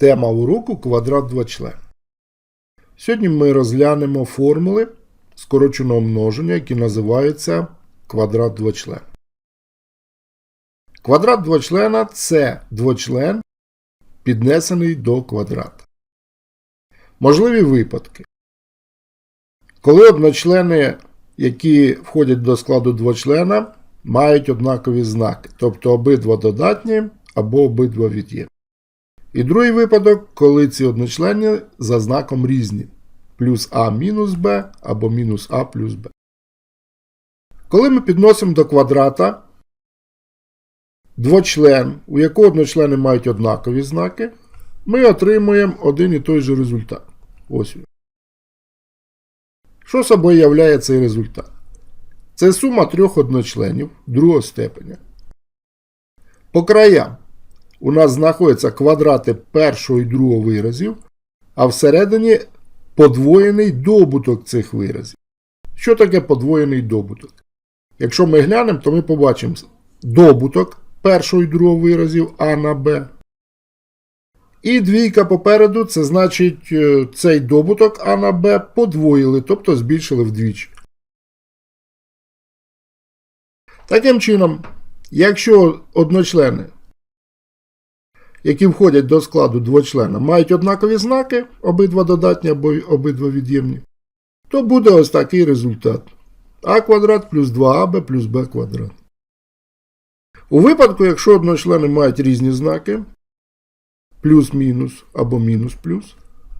Тема уроку квадрат двочлен. Сьогодні ми розглянемо формули скороченого множення, які називаються квадрат двочлен. Квадрат двочлена це двочлен, піднесений до квадрата. Можливі випадки. Коли одночлени, які входять до складу двочлена, мають однакові знаки, тобто обидва додатні або обидва від'ємні. І другий випадок, коли ці одночлені за знаком різні. Плюс А мінус Б або мінус А плюс Б. Коли ми підносимо до квадрата двочлен, у якого одночлени мають однакові знаки, ми отримуємо один і той же результат. Ось він. Що собою являє цей результат? Це сума трьох одночленів другого степеня. По краям у нас знаходяться квадрати першого і другого виразів, а всередині подвоєний добуток цих виразів. Що таке подвоєний добуток? Якщо ми глянемо, то ми побачимо добуток першого і другого виразів А на Б. І двійка попереду це значить е, цей добуток А на Б подвоїли, тобто збільшили вдвічі. Таким чином, якщо одночлени, які входять до складу двочлена, мають однакові знаки, обидва додатні або обидва від'ємні, то буде ось такий результат. А квадрат плюс 2аб плюс Б квадрат. У випадку, якщо одночлени мають різні знаки, плюс-мінус або мінус-плюс,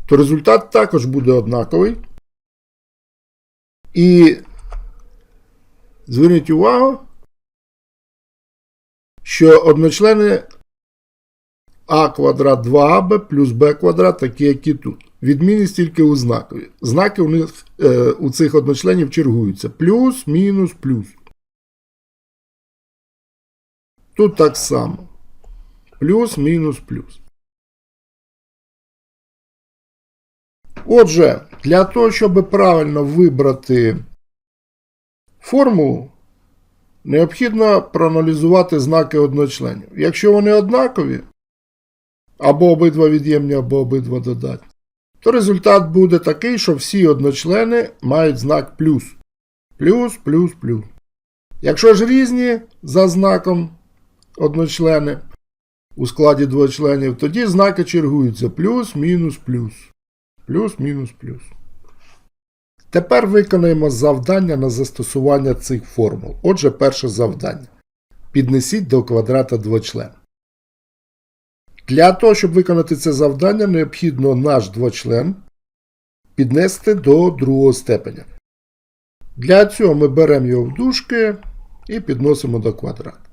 то результат також буде однаковий. І зверніть увагу, що одночлени а квадрат 2аб плюс b квадрат такі, як і тут. Відмінність тільки у знакові. Знаки у них е, у цих одночленів чергуються. Плюс, мінус, плюс. Тут так само. Плюс, мінус, плюс. Отже, для того, щоб правильно вибрати формулу, необхідно проаналізувати знаки одночленів. Якщо вони однакові, або обидва від'ємні, або обидва додатні, то результат буде такий, що всі одночлени мають знак плюс. Плюс, плюс, плюс. Якщо ж різні за знаком одночлени у складі двочленів, тоді знаки чергуються плюс, мінус, плюс. Плюс, мінус, плюс. Тепер виконаємо завдання на застосування цих формул. Отже, перше завдання. Піднесіть до квадрата двочлен. Для того, щоб виконати це завдання, необхідно наш двочлен піднести до другого степеня. Для цього ми беремо його в дужки і підносимо до квадрата.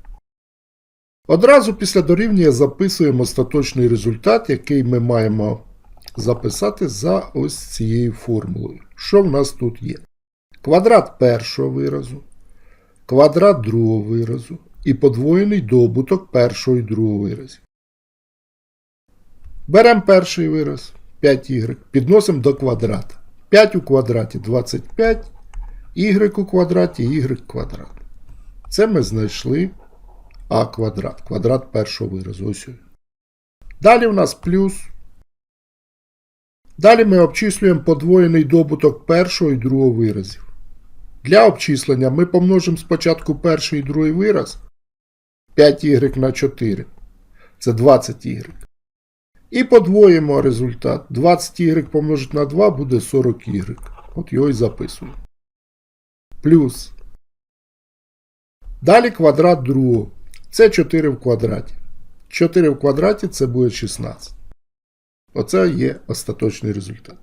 Одразу після дорівнює записуємо остаточний результат, який ми маємо записати за ось цією формулою. Що в нас тут є? Квадрат першого виразу, квадрат другого виразу і подвоєний добуток першого і другого виразів. Беремо перший вираз 5y, підносимо до квадрата. 5 у квадраті 25, y у квадраті, y квадрат. Це ми знайшли а квадрат, квадрат першого виразу. Ось. Далі в нас плюс. Далі ми обчислюємо подвоєний добуток першого і другого виразів. Для обчислення ми помножимо спочатку перший і другий вираз 5y на 4. Це 20y. І подвоїмо результат. 20y помножити на 2 буде 40y. От його і записуємо. Плюс. Далі квадрат другого. Це 4 в квадраті. 4 в квадраті це буде 16. Оце є остаточний результат.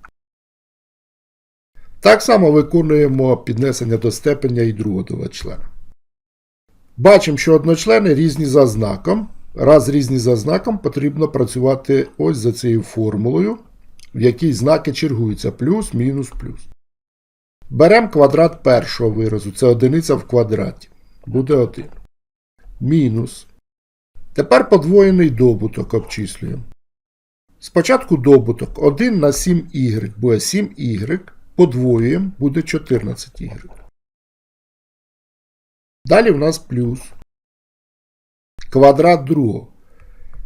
Так само виконуємо піднесення до степеня і другого члена. Бачимо, що одночлени різні за знаком. Раз різні за знаком, потрібно працювати ось за цією формулою, в якій знаки чергуються плюс, мінус, плюс. Беремо квадрат першого виразу. Це одиниця в квадраті. Буде 1. Мінус. Тепер подвоєний добуток обчислюємо. Спочатку добуток 1 на 7y буде 7y, подвоюємо, буде 14y. Далі в нас плюс. Квадрат другого.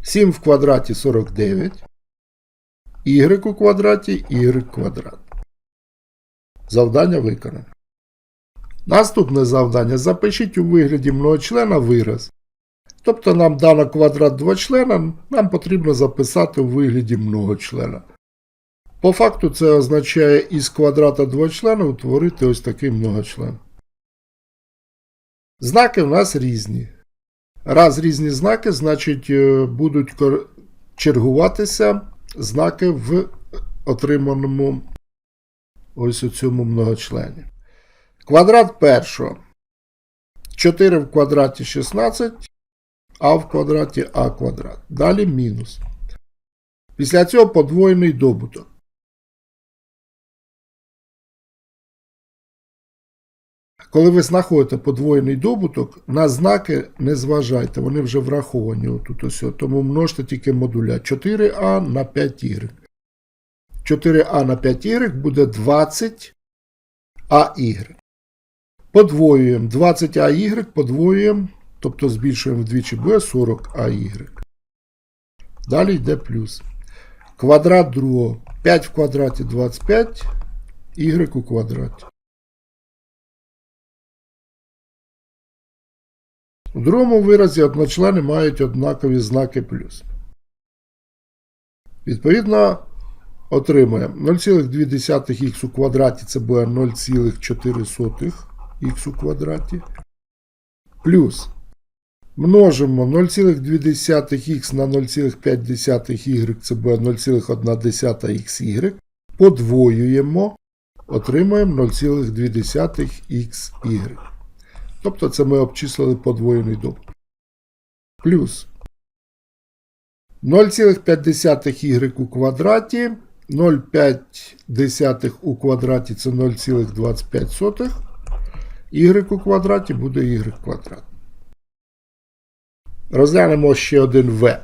7 в квадраті 49. y у квадраті, y квадрат. Завдання виконано. Наступне завдання. Запишіть у вигляді многочлена вираз. Тобто нам дано квадрат двочлена, нам потрібно записати у вигляді многочлена. По факту це означає із квадрата двочлена утворити ось такий многочлен. Знаки в нас різні. Раз різні знаки, значить е, будуть чергуватися знаки в отриманому ось у цьому многочлені. Квадрат першого. 4 в квадраті 16, а в квадраті а квадрат. Далі мінус. Після цього подвоєний добуток. Коли ви знаходите подвоєний добуток, на знаки не зважайте, вони вже враховані отут ось. Тому множте тільки модуля 4а на 5y. 4а на 5y буде 20 АY. Подвоюємо 20 АY, подвоюємо, тобто збільшуємо вдвічі буде 40 АY. Далі йде плюс. Квадрат другого. 5 в квадраті 25, y у квадраті. У другому виразі одночлени мають однакові знаки плюс. Відповідно, отримаємо 0,2х у квадраті це буде 0,4 х у квадраті. Плюс множимо 0,2х на 0,5y це буде 0,1xy. Подвоюємо, отримаємо 0,2xy. Тобто це ми обчислили подвоєний добуток. Плюс 0,5y у квадраті. 0,5 у квадраті це 0,25. Y у квадраті буде y квадрат. Розглянемо ще один В.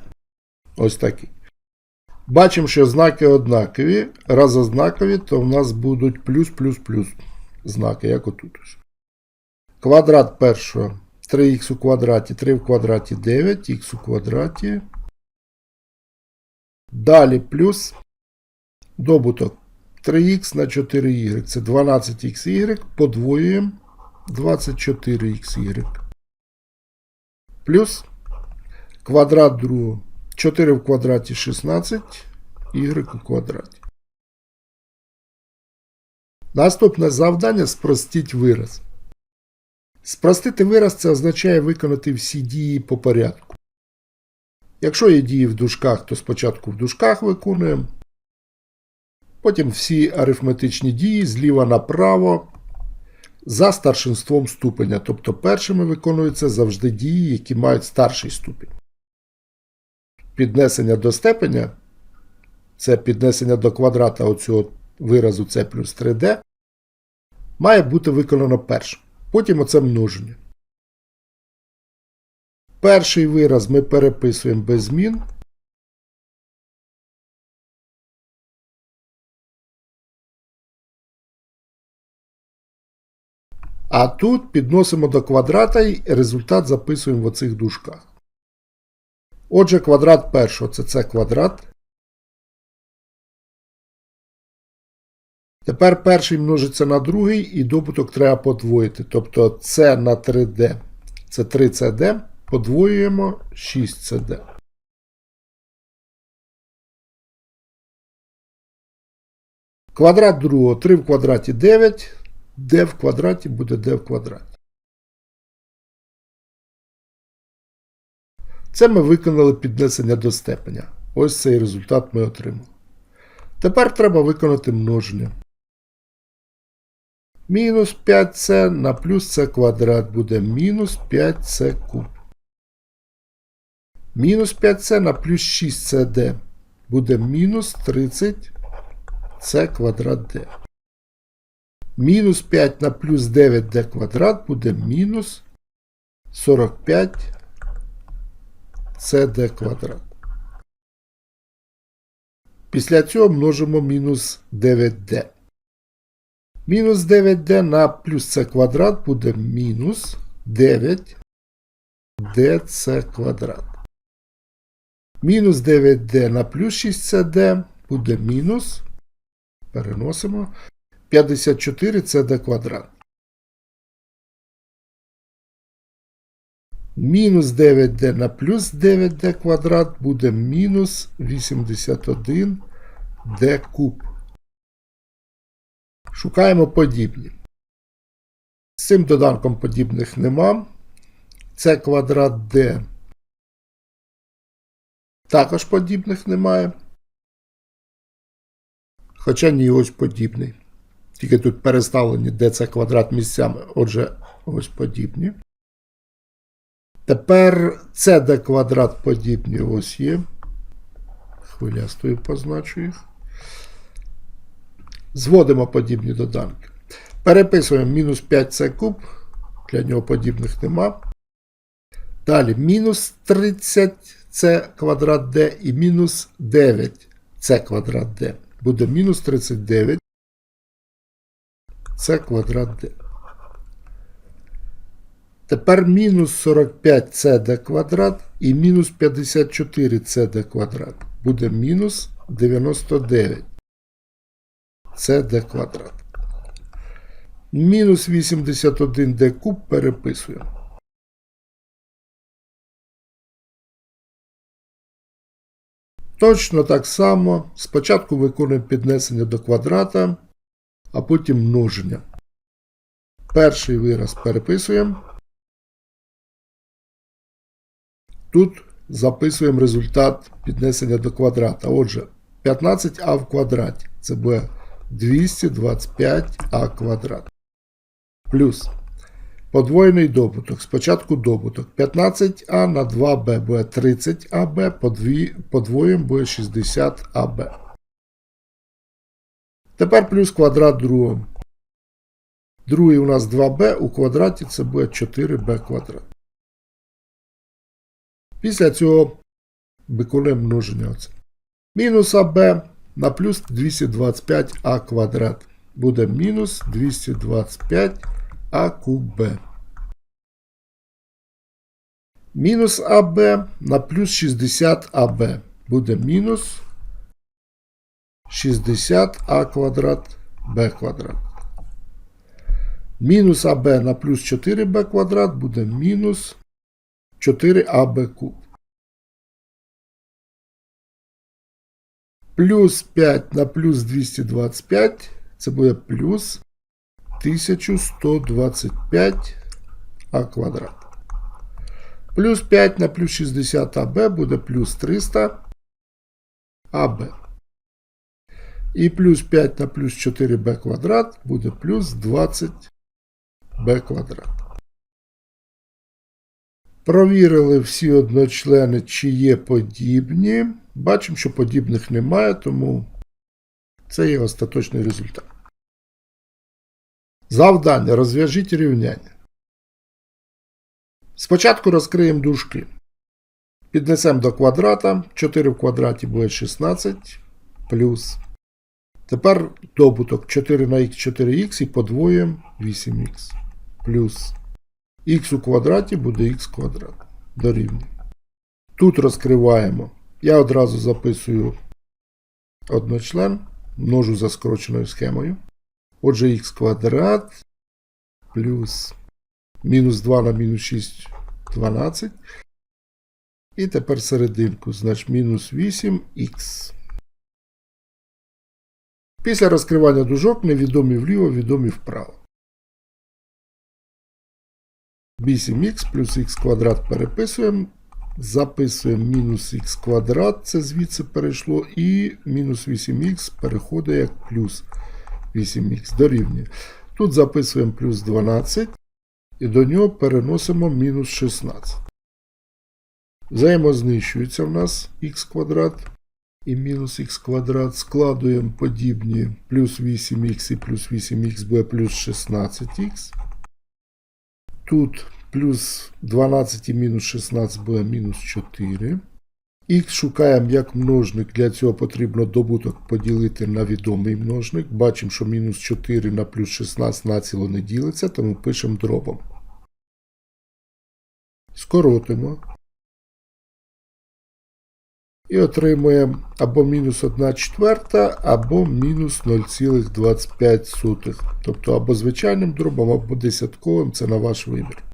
Ось такий. Бачимо, що знаки однакові. Раз однакові, то в нас будуть плюс-плюс-плюс знаки, як отут. ось. Квадрат першого 3х у квадраті, 3 в квадраті 9, х у квадраті. Далі плюс добуток 3х на 4y. Це 12xy. Подвоюємо 24xy. Плюс квадрат другого. 4 в квадраті 16, y у квадраті. Наступне завдання спростіть вираз. Спростити вираз це означає виконати всі дії по порядку. Якщо є дії в дужках, то спочатку в дужках виконуємо. Потім всі арифметичні дії зліва направо за старшинством ступеня. Тобто першими виконуються завжди дії, які мають старший ступінь. Піднесення до степеня це піднесення до квадрата оцього виразу c плюс 3d, має бути виконано першим. Потім оце множення. Перший вираз ми переписуємо без змін. А тут підносимо до квадрата і результат записуємо в оцих дужках. Отже, квадрат першого це це квадрат. Тепер перший множиться на другий і добуток треба подвоїти. Тобто це на 3D. Це 3CD. Подвоюємо 6CD. Квадрат другого 3 в квадраті 9. d в квадраті буде d в квадраті. Це ми виконали піднесення до степеня. Ось цей результат ми отримали. Тепер треба виконати множення. Мінус 5c на плюс c квадрат буде мінус 5c куб. Мінус 5c на плюс 6cd буде мінус 30c квадрат d. Мінус 5 на плюс 9d квадрат буде мінус 45 cd квадрат. Після цього множимо мінус 9d. Мінус 9d на плюс c квадрат буде мінус 9 dc квадрат. Мінус 9d на плюс 6cd буде мінус. Переносимо. 54 це d квадрат. Мінус 9d на плюс 9d квадрат буде мінус 81 d куб. Шукаємо подібні. З цим доданком подібних нема. Це квадрат d. Також подібних немає. Хоча ні, ось подібний. Тільки тут переставлені d це квадрат місцями. Отже, ось подібні. Тепер це d квадрат подібні ось є. Хвилястою позначу їх. Зводимо подібні доданки. Переписуємо мінус 5c куб. Для нього подібних нема. Далі мінус 30 це квадрат d і мінус 9 це квадрат d. Буде мінус 39 це квадрат d. Тепер мінус 45 це d квадрат і мінус 54 це d квадрат. Буде мінус 99 це d квадрат. Мінус 81 d куб переписуємо. Точно так само. Спочатку виконуємо піднесення до квадрата, а потім множення. Перший вираз переписуємо. Тут записуємо результат піднесення до квадрата. Отже, 15а в квадраті. Це буде 225а квадрат. Плюс подвоєний добуток. Спочатку добуток 15а на 2b буде 30аб, подвоїм буде 60аб. Тепер плюс квадрат другого. Другий у нас 2b, у квадраті це буде 4b квадрат. Після цього виконуємо множення. Оце. Мінус АБ на плюс 225а квадрат. Буде мінус 225а куб Б. Мінус АБ на плюс 60АБ. Буде мінус 60а квадрат Б квадрат. Мінус АБ на плюс 4Б квадрат буде мінус 4АБ куб. Плюс 5 на плюс 225 це буде плюс 1125 а квадрат. Плюс 5 на плюс 60 АБ буде плюс 300 АБ. І плюс 5 на плюс 4Б квадрат буде плюс 20 Б квадрат. Провірили всі одночлени, чи є подібні. Бачимо, що подібних немає, тому це є остаточний результат. Завдання. Розв'яжіть рівняння. Спочатку розкриємо дужки. Піднесемо до квадрата. 4 в квадраті буде 16 плюс. Тепер добуток 4 на х 4х і подвоюємо 8х плюс х у квадраті буде х квадрат. Дорівнює. Тут розкриваємо. Я одразу записую одночлен, множу за скороченою схемою. Отже, х квадрат плюс мінус 2 на мінус 6 12. І тепер серединку, значить мінус 8х. Після розкривання дужок невідомі вліво, відомі вправо. 8х плюс х квадрат переписуємо. Записуємо мінус х квадрат, це звідси перейшло, і мінус 8х переходить як плюс 8х дорівнює. Тут записуємо плюс 12, і до нього переносимо мінус 16. Взаємознищується в нас х квадрат і мінус х квадрат. Складуємо подібні плюс 8х і плюс 8х буде плюс 16х. Тут плюс 12 і мінус 16 буде мінус 4. Х шукаємо як множник. Для цього потрібно добуток поділити на відомий множник. Бачимо, що мінус 4 на плюс 16 націло не ділиться, тому пишемо дробом. Скоротимо. І отримуємо або мінус 1 четверта, або мінус 0,25. Тобто або звичайним дробом, або десятковим, це на ваш вибір.